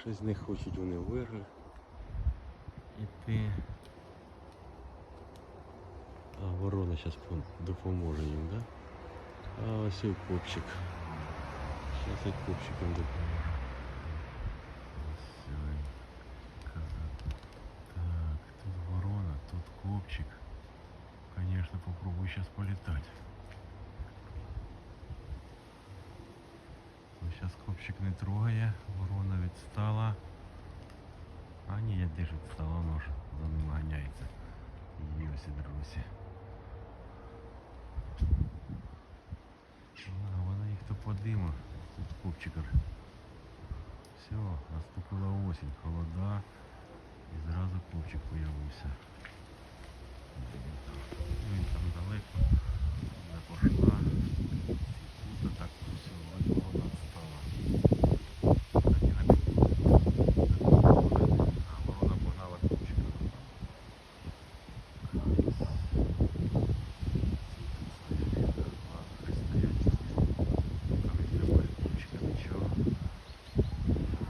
Щось не хочуть вони вверх іти. А ворона зараз допоможе їм, да? А ось і копчик. Зараз і копчиком допоможе. Ось він. Коза. Так, тут ворона, тут копчик. Конечно, попробую сейчас полетать. Сейчас копчик не трогає, ворона відстала. А ні, я де ж відстала, нож за ним ганяється. Ось друзі. А, вона їх то подима, тут копчикар. Все, наступила осінь, холода. І зразу копчик появився. Він там далеко не пошла. Тут так все, бачу, вона стала. Так, і не А ворона погнала копчика.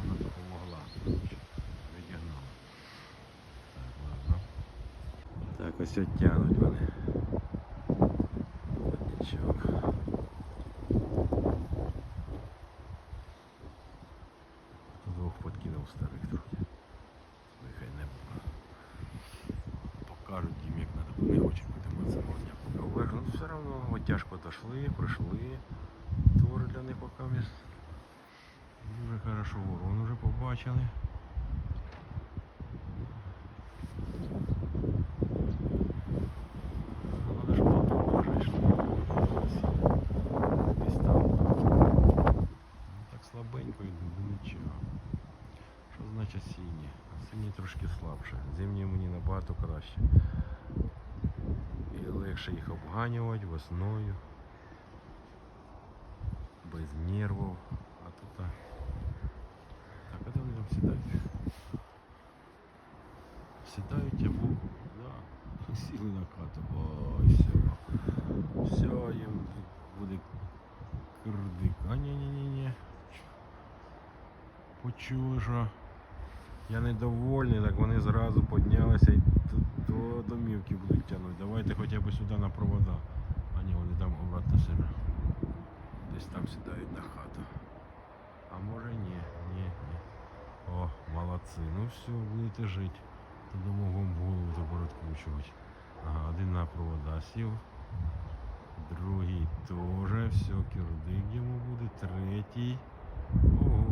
Вона допомогла. Відігнала. Так, ладно. Так, ось оттянуть вони. Двох подкинув старих трохи. Нехай не. Покажуть їм, як треба. Не хоче бути мацероння. Поки. Ну все одно тяжко дошли, пройшли. Твори для них поки. Дуже хорошо ворон уже побачили. слабше. Зимні мені набагато краще. І легше їх обганювати весною. Без нервів. А тут. а, Так, а де вони там сідають? Сідають або. Да. Сіли на хату. Ой, все. Все, їм буде кирдик. А ні, ні, Я недовольний, так вони зразу піднялися і до, до домівки будуть тягнути. Давайте хоча б сюди на провода. А ні, вони там обратно себе. Десь там сідають на хату. А може ні, ні, ні. О, молодці. Ну все, будете жити. Думав вам голову тепер відкручувати. Ага, один на провода сів. Другий теж. Все, кирдик йому буде. Третій. Ого.